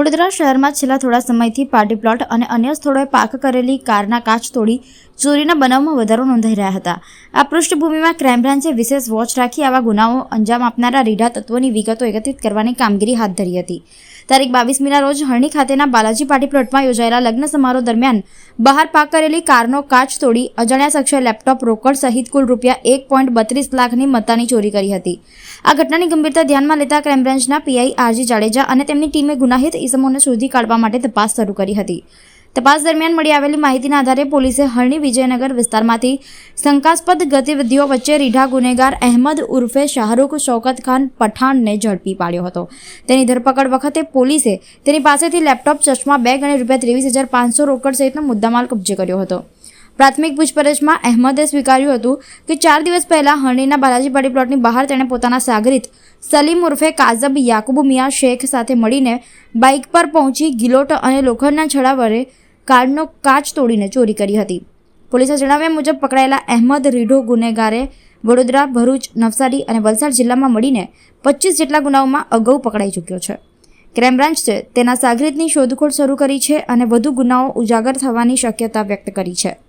વડોદરા શહેરમાં છેલ્લા થોડા સમયથી પાર્ટી પ્લોટ અને અન્ય સ્થળોએ પાક કરેલી કારના કાચ તોડી ચોરીના બનાવમાં વધારો નોંધાઈ રહ્યા હતા. આ પૃષ્ઠભૂમિમાં ક્રાઇમ બ્રાન્ચે વિશેષ વોચ રાખી આવા ગુનાઓ અંજામ આપનારા રીઢા તત્વોની વિગતો એકત્રિત કરવાની કામગીરી હાથ ધરી હતી. તારીખ બાવીસમીના રોજ હરણી ખાતેના બાલાજી પાર્ટી પ્લોટમાં યોજાયેલા લગ્ન સમારોહ દરમિયાન બહાર પાક કરેલી કારનો કાચ તોડી અજાણ્યા શખ્સે લેપટોપ રોકડ સહિત કુલ રૂપિયા એક પોઈન્ટ બત્રીસ લાખની મત્તાની ચોરી કરી હતી. આ ઘટનાની ગંભીરતા ધ્યાનમાં લેતા ક્રાઇમ બ્રાન્ચના પીઆઈ આરજી જાડેજા અને તેમની ટીમે ગુનાહિત ઇસમોને શોધી કાઢવા માટે તપાસ શરૂ કરી હતી. તપાસ દરમિયાન મળી આવેલી માહિતીના આધારે પોલીસે હરણી વિજયનગર વિસ્તારમાંથી શંકાસ્પદ ગતિવિધિઓ વચ્ચે રીઢા ગુનેગાર અહેમદ ઉર્ફે શાહરૂખ શૌકત ખાન પઠાણને ઝડપી પાડ્યો હતો. તેની ધરપકડ વખતે પોલીસે તેની પાસેથી લેપટોપ, ચશ્મા, બેગ અને રૂપિયા ત્રેવીસ હજાર પાંચસો રોકડ સહિતનો મુદ્દામાલ કબજે કર્યો હતો. પ્રાથમિક પૂછપરછમાં અહેમદે સ્વીકાર્યું હતું કે ચાર દિવસ પહેલા હરણીના બાલાજી પાટી પ્લોટની બહાર તેણે પોતાના સાગરીત સલીમ ઉર્ફે કાઝબ યાકુબ મિયા શેખ સાથે મળીને બાઇક પર પહોંચી ગિલોટ અને લોખંડના છડા વડે કારનો કાચ તોડીને ચોરી કરી હતી. પોલીસે જણાવ્યા મુજબ પકડાયેલા અહેમદ રીઢો ગુનેગારે વડોદરા, ભરૂચ, નવસારી અને વલસાડ જિલ્લામાં મળીને પચીસ જેટલા ગુનાઓમાં અગાઉ પકડાઈ ચૂક્યો છે. ક્રાઇમ બ્રાન્ચે તેના સાગરીતની શોધખોળ શરૂ કરી છે અને વધુ ગુનાઓ ઉજાગર થવાની શક્યતા વ્યક્ત કરી છે.